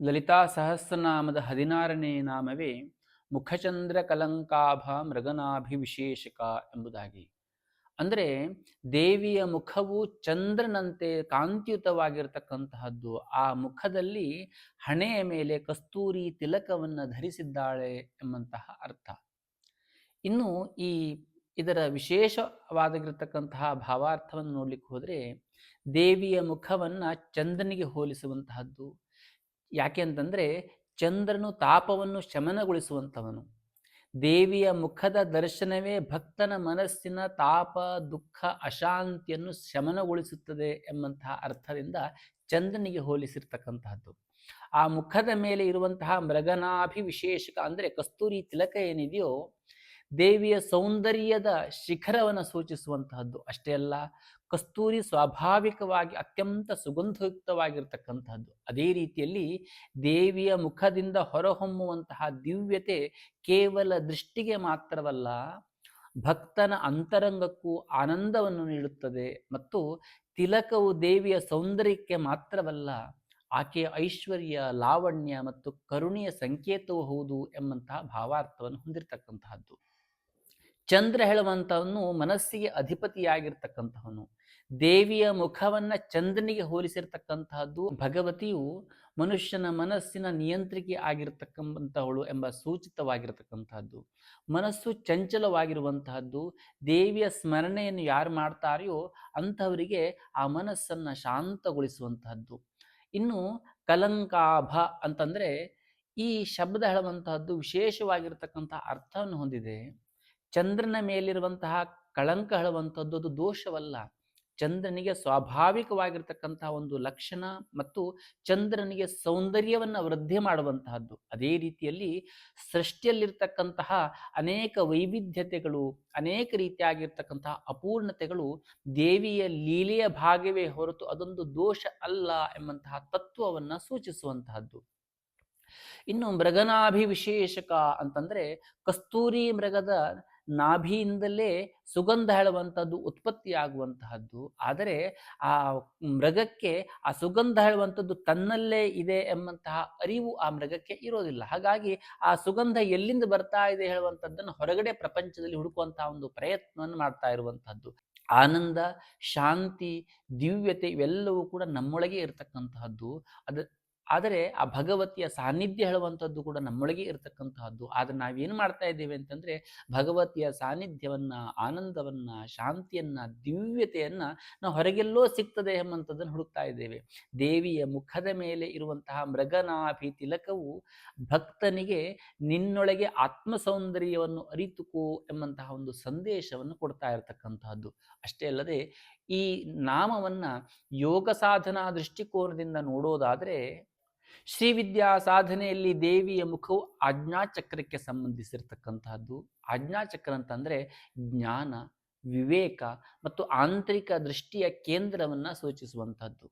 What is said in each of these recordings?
ಲಲಿತಾ ಸಹಸ್ರನಾಮದ ಹದಿನಾರನೇ ನಾಮವೇ ಮುಖಚಂದ್ರ ಕಲಂಕಾಭ ಮೃಗನಾಭಿವಿಶೇಷಕ ಎಂಬುದಾಗಿ. ಅಂದರೆ ದೇವಿಯ ಮುಖವು ಚಂದ್ರನಂತೆ ಕಾಂತಿಯುತವಾಗಿರತಕ್ಕಂತಹದ್ದು. ಆ ಮುಖದಲ್ಲಿ ಹಣೆಯ ಮೇಲೆ ಕಸ್ತೂರಿ ತಿಲಕವನ್ನು ಧರಿಸಿದ್ದಾಳೆ ಎಂಬಂತಹ ಅರ್ಥ. ಇನ್ನು ಈ ಇದರ ವಿಶೇಷವಾಗಿರತಕ್ಕಂತಹ ಭಾವಾರ್ಥವನ್ನು ನೋಡ್ಲಿಕ್ಕೆ ಹೋದರೆ ದೇವಿಯ ಮುಖವನ್ನು ಚಂದ್ರನಿಗೆ ಹೋಲಿಸುವಂತಹದ್ದು. ಯಾಕೆ ಅಂತಂದರೆ ಚಂದ್ರನು ತಾಪವನ್ನು ಶಮನಗೊಳಿಸುವಂಥವನು. ದೇವಿಯ ಮುಖದ ದರ್ಶನವೇ ಭಕ್ತನ ಮನಸ್ಸಿನ ತಾಪ, ದುಃಖ, ಅಶಾಂತಿಯನ್ನು ಶಮನಗೊಳಿಸುತ್ತದೆ ಎಂಬಂತಹ ಅರ್ಥದಿಂದ ಚಂದ್ರನಿಗೆ ಹೋಲಿಸಿರ್ತಕ್ಕಂತಹದ್ದು. ಆ ಮುಖದ ಮೇಲೆ ಇರುವಂತಹ ಮೃಗನಾಭಿ ವಿಶೇಷಕ ಅಂದರೆ ಕಸ್ತೂರಿ ತಿಲಕ ಏನಿದೆಯೋ ದೇವಿಯ ಸೌಂದರ್ಯದ ಶಿಖರವನ್ನು ಸೂಚಿಸುವಂತಹದ್ದು ಅಷ್ಟೇ ಅಲ್ಲ, ಕಸ್ತೂರಿ ಸ್ವಾಭಾವಿಕವಾಗಿ ಅತ್ಯಂತ ಸುಗಂಧಯುಕ್ತವಾಗಿರ್ತಕ್ಕಂಥದ್ದು ಅದೇ ರೀತಿಯಲ್ಲಿ ದೇವಿಯ ಮುಖದಿಂದ ಹೊರಹೊಮ್ಮುವಂತಹ ದಿವ್ಯತೆ ಕೇವಲ ದೃಷ್ಟಿಗೆ ಮಾತ್ರವಲ್ಲ, ಭಕ್ತನ ಅಂತರಂಗಕ್ಕೂ ಆನಂದವನ್ನು ನೀಡುತ್ತದೆ ಮತ್ತು ತಿಲಕವು ದೇವಿಯ ಸೌಂದರ್ಯಕ್ಕೆ ಮಾತ್ರವಲ್ಲ, ಆಕೆಯ ಐಶ್ವರ್ಯ, ಲಾವಣ್ಯ ಮತ್ತು ಕರುಣೆಯ ಸಂಕೇತವೂ ಹೌದು ಎಂಬಂತಹ ಭಾವಾರ್ಥವನ್ನು ಹೊಂದಿರತಕ್ಕಂತಹದ್ದು. ಚಂದ್ರ ಹೇಳುವಂಥವನು ಮನಸ್ಸಿಗೆ ಅಧಿಪತಿಯಾಗಿರ್ತಕ್ಕಂತಹವನು. ದೇವಿಯ ಮುಖವನ್ನ ಚಂದ್ರನಿಗೆ ಹೋಲಿಸಿರ್ತಕ್ಕಂತಹದ್ದು ಭಗವತಿಯು ಮನುಷ್ಯನ ಮನಸ್ಸಿನ ನಿಯಂತ್ರಿಕೆ ಆಗಿರತಕ್ಕಂಥವಳು ಎಂಬ ಸೂಚಿತವಾಗಿರತಕ್ಕಂತಹದ್ದು. ಮನಸ್ಸು ಚಂಚಲವಾಗಿರುವಂತಹದ್ದು, ದೇವಿಯ ಸ್ಮರಣೆಯನ್ನು ಯಾರು ಮಾಡ್ತಾರೆಯೋ ಅಂಥವರಿಗೆ ಆ ಮನಸ್ಸನ್ನು ಶಾಂತಗೊಳಿಸುವಂತಹದ್ದು. ಇನ್ನು ಕಲಂಕಾಭ ಅಂತಂದರೆ ಈ ಶಬ್ದ ಹೇಳುವಂತಹದ್ದು ವಿಶೇಷವಾಗಿರ್ತಕ್ಕಂಥ ಅರ್ಥವನ್ನು ಹೊಂದಿದೆ. ಚಂದ್ರನ ಮೇಲಿರುವಂತಹ ಕಳಂಕ ಹೇಳುವಂಥದ್ದು ಅದು ದೋಷವಲ್ಲ. ಚಂದ್ರನಿಗೆ ಸ್ವಾಭಾವಿಕವಾಗಿರ್ತಕ್ಕಂತಹ ಒಂದು ಲಕ್ಷಣ ಮತ್ತು ಚಂದ್ರನಿಗೆ ಸೌಂದರ್ಯವನ್ನು ವೃದ್ಧಿ ಮಾಡುವಂತಹದ್ದು. ಅದೇ ರೀತಿಯಲ್ಲಿ ಸೃಷ್ಟಿಯಲ್ಲಿರ್ತಕ್ಕಂತಹ ಅನೇಕ ವೈವಿಧ್ಯತೆಗಳು, ಅನೇಕ ರೀತಿಯಾಗಿರ್ತಕ್ಕಂತಹ ಅಪೂರ್ಣತೆಗಳು ದೇವಿಯ ಲೀಲೆಯ ಭಾಗವೇ ಹೊರತು ಅದೊಂದು ದೋಷ ಅಲ್ಲ ಎಂಬಂತಹ ತತ್ವವನ್ನು ಸೂಚಿಸುವಂತಹದ್ದು. ಇನ್ನು ಮೃಗನಾಭಿ ವಿಶೇಷಕ ಅಂತಂದ್ರೆ ಕಸ್ತೂರಿ ಮೃಗದ ನಾಭಿಯಿಂದಲೇ ಸುಗಂಧ ಹೇಳುವಂಥದ್ದು ಉತ್ಪತ್ತಿಯಾಗುವಂತಹದ್ದು ಆದರೆ ಆ ಮೃಗಕ್ಕೆ ಆ ಸುಗಂಧ ಹೇಳುವಂಥದ್ದು ತನ್ನಲ್ಲೇ ಇದೆ ಎಂಬಂತಹ ಅರಿವು ಆ ಮೃಗಕ್ಕೆ ಇರೋದಿಲ್ಲ. ಹಾಗಾಗಿ ಆ ಸುಗಂಧ ಎಲ್ಲಿಂದ ಬರ್ತಾ ಇದೆ ಹೇಳುವಂಥದ್ದನ್ನು ಹೊರಗಡೆ ಪ್ರಪಂಚದಲ್ಲಿ ಹುಡುಕುವಂತಹ ಒಂದು ಪ್ರಯತ್ನವನ್ನು ಮಾಡ್ತಾ ಇರುವಂತಹದ್ದು ಆನಂದ, ಶಾಂತಿ, ದಿವ್ಯತೆ ಇವೆಲ್ಲವೂ ಕೂಡ ನಮ್ಮೊಳಗೆ ಇರತಕ್ಕಂತಹದ್ದು. ಅದು ಆದರೆ ಆ ಭಗವತಿಯ ಸಾನ್ನಿಧ್ಯ ಹೇಳುವಂಥದ್ದು ಕೂಡ ನಮ್ಮೊಳಗೆ ಇರತಕ್ಕಂತಹದ್ದು. ಆದರೆ ನಾವೇನು ಮಾಡ್ತಾ ಇದ್ದೇವೆ ಅಂತಂದರೆ ಭಗವತಿಯ ಸಾನ್ನಿಧ್ಯವನ್ನು, ಆನಂದವನ್ನು, ಶಾಂತಿಯನ್ನು, ದಿವ್ಯತೆಯನ್ನು ನಾವು ಹೊರಗೆಲ್ಲೋ ಸಿಗ್ತದೆ ಎಂಬಂಥದ್ದನ್ನು ಹುಡುಕ್ತಾ ಇದ್ದೇವೆ. ದೇವಿಯ ಮುಖದ ಮೇಲೆ ಇರುವಂತಹ ಮೃಗನಾಭಿ ತಿಲಕವು ಭಕ್ತನಿಗೆ ನಿನ್ನೊಳಗೆ ಆತ್ಮ ಸೌಂದರ್ಯವನ್ನು ಅರಿತುಕೋ ಎಂಬಂತಹ ಒಂದು ಸಂದೇಶವನ್ನು ಕೊಡ್ತಾ ಇರತಕ್ಕಂತಹದ್ದು. ಅಷ್ಟೇ ಅಲ್ಲದೆ ಈ ನಾಮವನ್ನು ಯೋಗ ಸಾಧನಾ ದೃಷ್ಟಿಕೋನದಿಂದ ನೋಡೋದಾದರೆ ಶ್ರೀವಿದ್ಯಾ ಸಾಧನೆಯಲ್ಲಿ ದೇವಿಯ ಮುಖವು ಆಜ್ಞಾಚಕ್ರಕ್ಕೆ ಸಂಬಂಧಿಸಿರ್ತಕ್ಕಂತಹದ್ದು. ಆಜ್ಞಾಚಕ್ರ ಅಂತಂದರೆ ಜ್ಞಾನ, ವಿವೇಕ ಮತ್ತು ಆಂತರಿಕ ದೃಷ್ಟಿಯ ಕೇಂದ್ರವನ್ನು ಸೂಚಿಸುವಂಥದ್ದು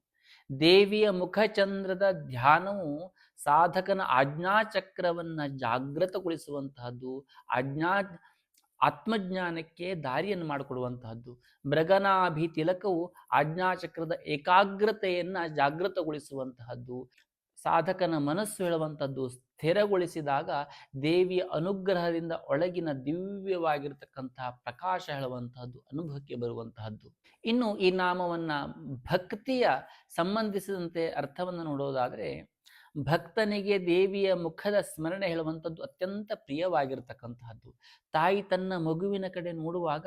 ದೇವಿಯ ಮುಖಚಂದ್ರದ ಧ್ಯಾನವು ಸಾಧಕನ ಆಜ್ಞಾಚಕ್ರವನ್ನು ಜಾಗೃತಗೊಳಿಸುವಂತಹದ್ದು. ಆಜ್ಞಾ, ಆತ್ಮಜ್ಞಾನಕ್ಕೆ ದಾರಿಯನ್ನು ಮಾಡಿಕೊಡುವಂತಹದ್ದು. ಮೃಗನಾಭಿ ತಿಲಕವು ಆಜ್ಞಾಚಕ್ರದ ಏಕಾಗ್ರತೆಯನ್ನು ಜಾಗೃತಗೊಳಿಸುವಂತಹದ್ದು. ಸಾಧಕನ ಮನಸ್ಸು ಹೇಳುವಂಥದ್ದು ಸ್ಥಿರಗೊಳಿಸಿದಾಗ ದೇವಿಯ ಅನುಗ್ರಹದಿಂದ ಒಳಗಿನ ದಿವ್ಯವಾಗಿರ್ತಕ್ಕಂತಹ ಪ್ರಕಾಶ ಹೇಳುವಂತಹದ್ದು, ಅನುಭವಕ್ಕೆ ಬರುವಂತಹದ್ದು. ಇನ್ನು ಈ ನಾಮವನ್ನು ಭಕ್ತಿಯ ಸಂಬಂಧಿಸಿದಂತೆ ಅರ್ಥವನ್ನು ನೋಡೋದಾದರೆ ಭಕ್ತನಿಗೆ ದೇವಿಯ ಮುಖದ ಸ್ಮರಣೆ ಹೇಳುವಂಥದ್ದು ಅತ್ಯಂತ ಪ್ರಿಯವಾಗಿರ್ತಕ್ಕಂತಹದ್ದು. ತಾಯಿ ತನ್ನ ಮಗುವಿನ ಕಡೆ ನೋಡುವಾಗ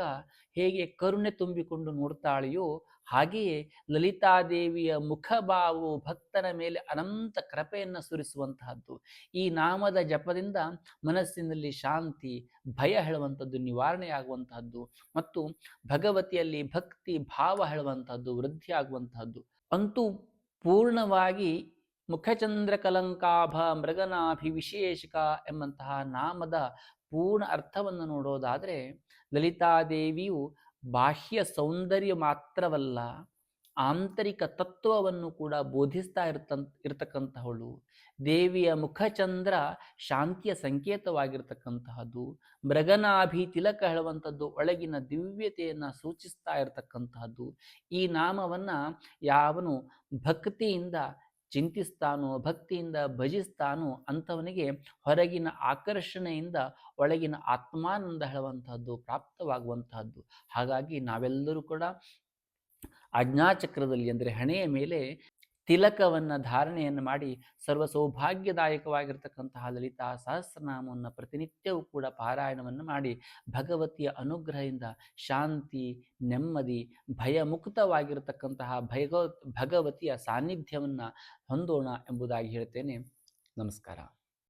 ಹೇಗೆ ಕರುಣೆ ತುಂಬಿಕೊಂಡು ನೋಡ್ತಾಳೆಯೋ ಹಾಗೆಯೇ ಲಲಿತಾದೇವಿಯ ಮುಖಭಾವವು ಭಕ್ತನ ಮೇಲೆ ಅನಂತ ಕೃಪೆಯನ್ನು ಸುರಿಸುವಂತಹದ್ದು. ಈ ನಾಮದ ಜಪದಿಂದ ಮನಸ್ಸಿನಲ್ಲಿ ಶಾಂತಿ, ಭಯ ಹೇಳುವಂಥದ್ದು ನಿವಾರಣೆಯಾಗುವಂತಹದ್ದು ಮತ್ತು ಭಗವತಿಯಲ್ಲಿ ಭಕ್ತಿ, ಭಾವ ಹೇಳುವಂತಹದ್ದು ವೃದ್ಧಿಯಾಗುವಂತಹದ್ದು ಅಂತೂ ಪೂರ್ಣವಾಗಿ ಮುಖಚಂದ್ರ ಕಲಂಕಾಭ ಮೃಗನಾಭಿ ವಿಶೇಷಕ ಎಂಬಂತಹ ನಾಮದ ಪೂರ್ಣ ಅರ್ಥವನ್ನು ನೋಡೋದಾದರೆ ಲಲಿತಾದೇವಿಯು ಬಾಹ್ಯ ಸೌಂದರ್ಯ ಮಾತ್ರವಲ್ಲ ಆಂತರಿಕ ತತ್ವವನ್ನು ಕೂಡ ಬೋಧಿಸ್ತಾ ಇರ್ತಂತ ಇರತಕ್ಕಂತಹವಳು. ದೇವಿಯ ಮುಖಚಂದ್ರ ಶಾಂತಿಯ ಸಂಕೇತವಾಗಿರ್ತಕ್ಕಂತಹದ್ದು. ಮೃಗನಾಭಿ ತಿಲಕ ಹೇಳುವಂಥದ್ದು ಒಳಗಿನ ದಿವ್ಯತೆಯನ್ನು ಸೂಚಿಸ್ತಾ ಇರತಕ್ಕಂತಹದ್ದು. ಈ ನಾಮವನ್ನು ಯಾವನು ಭಕ್ತಿಯಿಂದ ಚಿಂತಿಸ್ತಾನೋ, ಭಕ್ತಿಯಿಂದ ಭಜಿಸ್ತಾನೋ ಅಂಥವನಿಗೆ ಹೊರಗಿನ ಆಕರ್ಷಣೆಯಿಂದ ಒಳಗಿನ ಆತ್ಮಾನಂದ ಹೇಳುವಂತಹದ್ದು ಪ್ರಾಪ್ತವಾಗುವಂತಹದ್ದು ಹಾಗಾಗಿ ನಾವೆಲ್ಲರೂ ಕೂಡ ಆಜ್ಞಾಚಕ್ರದಲ್ಲಿ, ಅಂದರೆ ಹಣೆಯ ಮೇಲೆ ತಿಲಕವನ್ನು ಧಾರಣೆಯನ್ನು ಮಾಡಿ ಸರ್ವ ಸೌಭಾಗ್ಯದಾಯಕವಾಗಿರ್ತಕ್ಕಂತಹ ಲಲಿತಾ ಸಹಸ್ರನಾಮವನ್ನು ಪ್ರತಿನಿತ್ಯವೂ ಕೂಡ ಪಾರಾಯಣವನ್ನು ಮಾಡಿ ಭಗವತಿಯ ಅನುಗ್ರಹದಿಂದ ಶಾಂತಿ, ನೆಮ್ಮದಿ, ಭಯಮುಕ್ತವಾಗಿರತಕ್ಕಂತಹ ಭಯ ಭಗವತಿಯ ಸಾನ್ನಿಧ್ಯವನ್ನು ಹೊಂದೋಣ ಎಂಬುದಾಗಿ ಹೇಳ್ತೇನೆ. ನಮಸ್ಕಾರ.